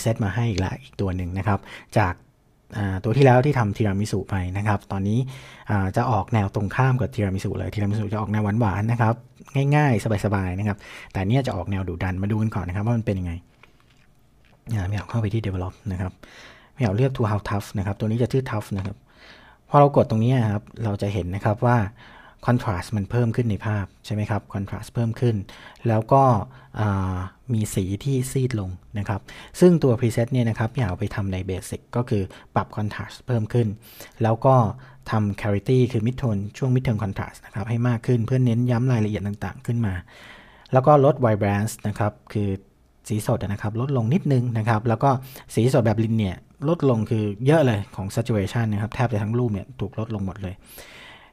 เซตมาให้อีกละอีกตัวหนึ่งนะครับ จากตัวที่แล้วที่ทำทีรามิสุไปนะครับ ตอนนี้จะออกแนวตรงข้ามกับทีรามิสุเลยทีรามิสุจะออกแนวหวานๆนะครับ ง่ายๆ สบายๆนะครับ แต่เนี้ยจะออกแนวดุดันมาดูกันก่อนนะครับว่ามันเป็นยังไงไม่เอาเข้าไปที่ develop นะครับไม่เอาเลือก to how tough นะครับ ตัวนี้จะชื่อ tough นะครับพอเรากดตรงนี้ครับเราจะเห็นนะครับว่า contrast มันเพิ่มขึ้นในภาพใช่ไหมครับ contrast เพิ่มขึ้น แล้วก็มีสีที่ซีดลงนะครับ ซึ่งตัว preset เนี่ยนะครับพี่เอาไปทำใน basic ก็คือปรับ contrast เพิ่มขึ้น แล้วก็ทำ clarity คือ mid tone ช่วง mid tone contrast นะครับให้มากขึ้นเพื่อเน้นย้ำรายละเอียดต่างๆ ขึ้นมา แล้วก็ลด vibrance นะครับคือสีสดนะครับลดลงนิดนึงนะครับ แล้วก็สีสดแบบลินเนี่ยลดลงคือเยอะเลยของ saturation นะครับแทบจะทั้งรูปเนี่ยถูกลดลงหมดเลย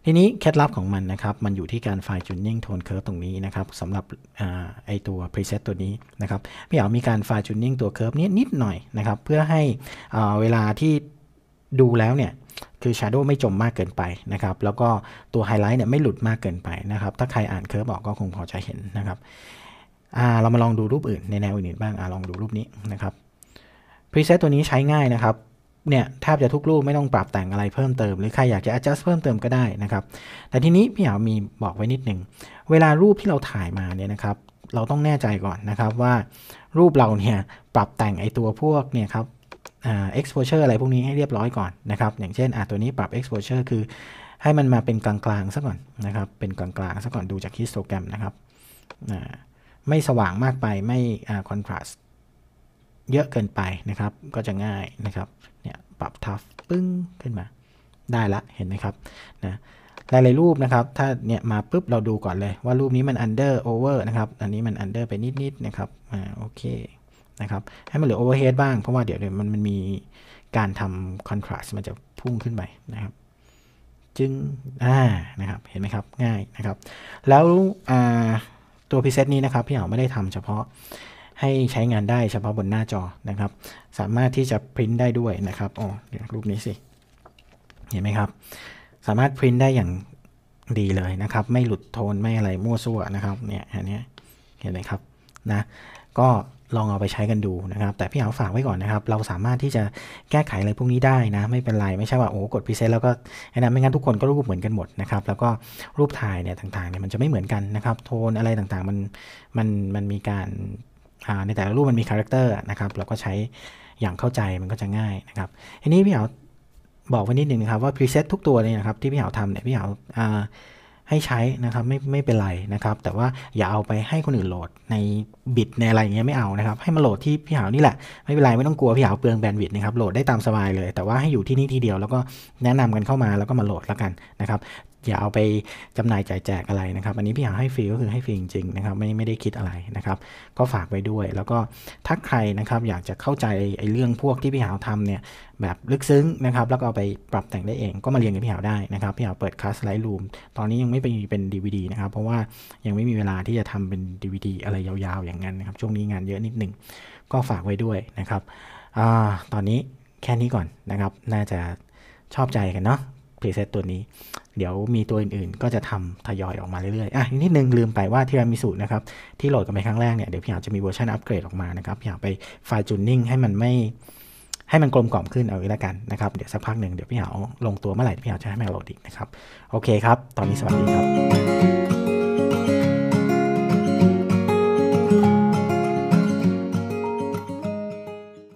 ทีนี้เคล็ดลับของมันนะครับ มันอยู่ที่การ fine tuning tone curve ตรงนี้นะครับสำหรับอไอตัว preset ตัวนี้นะครับ พี่เอามีการ fine tuning ตัว curve นี้นิดหน่อยนะครับ เพื่อให้เวลาที่ดูแล้วเนี่ยคือ shadow ไม่จมมากเกินไปนะครับ แล้วก็ตัว highlight เนี่ยไม่หลุดมากเกินไปนะครับ ถ้าใครอ่านเคอร์ฟบอกก็คงพอจะเห็นนะครับเรามาลองดูรูปอื่นในแนวอื่นบ้างอลองดูรูปนี้นะครับ preset ตัวนี้ใช้ง่ายนะครับ เนี่ยแทบจะทุกรูปไม่ต้องปรับแต่งอะไรเพิ่มเติม หรือใครอยากจะ adjust เพิ่มเติมก็ได้นะครับ แต่ทีนี้พี่หยามีบอกไว้นิดหนึ่ง เวลารูปที่เราถ่ายมาเนี่ยนะครับ เราต้องแน่ใจก่อนนะครับว่ารูปเราเนี่ยปรับแต่งไอตัวพวกเนี่ยครับ exposure อะไรพวกนี้ให้เรียบร้อยก่อนนะครับ อย่างเช่นอะตัวนี้ปรับ exposure คือให้มันมาเป็นกลางๆซะก่อนนะครับ เป็นกลางๆซะก่อนดูจากฮิสโตแกรมนะครับ ไม่สว่างมากไปไม่ contrast เยอะเกินไปนะครับ ก็จะง่ายนะครับ เนี่ยปรับทัฟปึ้งขึ้นมา ได้ละเห็นไหมครับนะหลายๆรูปนะครับ ถ้าเนี่ยมาปุ๊บเราดูก่อนเลยว่ารูปนี้มัน under over นะครับ อันนี้มัน under ไปนิดๆนะครับ อ่าโอเคนะครับให้มันเหลือ overhead บ้าง เพราะว่าเดี๋ยวเดี๋ยวมันมันมีการทำ contrast มันจะพุ่งขึ้นไปนะครับจึงอ่านะครับ เห็นไหมครับ ง่ายนะครับ แล้วตัว preset นี้นะครับ พี่เหาไม่ได้ทำเฉพาะ ให้ใช้งานได้เฉพาะบนหน้าจอนะครับ สามารถที่จะพิมพ์ได้ด้วยนะครับอ๋อเดี๋ยวรูปนี้สิ เห็นไหมครับ สามารถพิมพ์ได้อย่างดีเลยนะครับ ไม่หลุดโทนไม่อะไรมั่วซั่วนะครับเนี่ยอันนี้เห็นไหมครับนะก็ลองเอาไปใช้กันดูนะครับ แต่พี่เอาฝากไว้ก่อนนะครับ เราสามารถที่จะแก้ไขอะไรพวกนี้ได้นะ ไม่เป็นไร ไม่ใช่ว่าโอ้กดพรีเซตแล้วก็ไอ้นั้นไม่งั้นทุกคนก็รูปเหมือนกันหมดนะครับ แล้วก็รูปถ่ายเนี่ยต่างๆเนี่ยมันจะไม่เหมือนกันนะครับ โทนอะไรต่างๆ มันมันมันมีการ ในแต่ละรูปมันมีคาแรคเตอร์นะครับเราก็ใช้อย่างเข้าใจมันก็จะง่ายนะครับทีนี้พี่เหาบอกไว้นิดนึงนะครับว่าพรีเซตทุกตัวเลยนะครับที่พี่เหาทำเนี่ยพี่เหาให้ใช้นะครับไม่ไม่เป็นไรนะครับ แต่ว่าอย่าเอาไปให้คนอื่นโหลดในบิตในอะไรอย่างเงี้ยไม่เอานะครับ ให้มาโหลดที่พี่หาวนี่แหละไม่เป็นไรไม่ต้องกลัวพี่หาวเปลืองแบนด์วิดต์นะครับโหลดได้ตามสบายเลย แต่ว่าให้อยู่ที่นี่ทีเดียวแล้วก็แนะนำกันเข้ามาแล้วก็มาโหลดแล้วกันนะครับ อย่าเอาไปจำหน่ายจ่ายแจกอะไรนะครับ อันนี้พี่อยากให้ฟรีก็คือให้ฟรีจริงๆนะครับไม่ไม่ได้คิดอะไรนะครับ ก็ฝากไว้ด้วย แล้วก็ถ้าใครนะครับอยากจะเข้าใจไอ้เรื่องพวกที่พี่หาวทำเนี่ยแบบลึกซึ้งนะครับ แล้วก็เอาไปปรับแต่งได้เองก็มาเรียนกับพี่หาวได้นะครับพี่หาวเปิดคลาสไลท์รูมตอนนี้ยังไม่เป็นเป็น DVD นะครับ เพราะว่ายังไม่มีเวลาที่จะทำเป็น DVD อะไรยาวๆ อย่างนั้นนะครับช่วงนี้งานเยอะนิดหนึ่งก็ฝากไว้ด้วยนะครับอตอนนี้แค่นี้ก่อนนะครับ น่าจะชอบใจกันเนาะ พรีเซตตัวนี้ เดี๋ยวมีตัวอื่นๆ ก็จะทำทยอยออกมาเรื่อยๆ อะนิดนึงลืมไปว่าที่รามิสุนะครับที่โหลดกันไปครั้งแรกเนี่ยเดี๋ยวพี่อยากจะมีเวอร์ชันอัปเกรดออกมานะครับพี่อยากไปไฟล์จูนนิ่งให้มันไม่ให้มันกลมกล่อมขึ้นเอาไว้แล้วกันนะครับเดี๋ยวสักพักหนึ่งเดี๋ยวพี่หาลงตัวเมื่อไหร่พี่หาจะให้แม่โหลดอีกนะครับโอเคครับ ตอนนี้สวัสดีครับ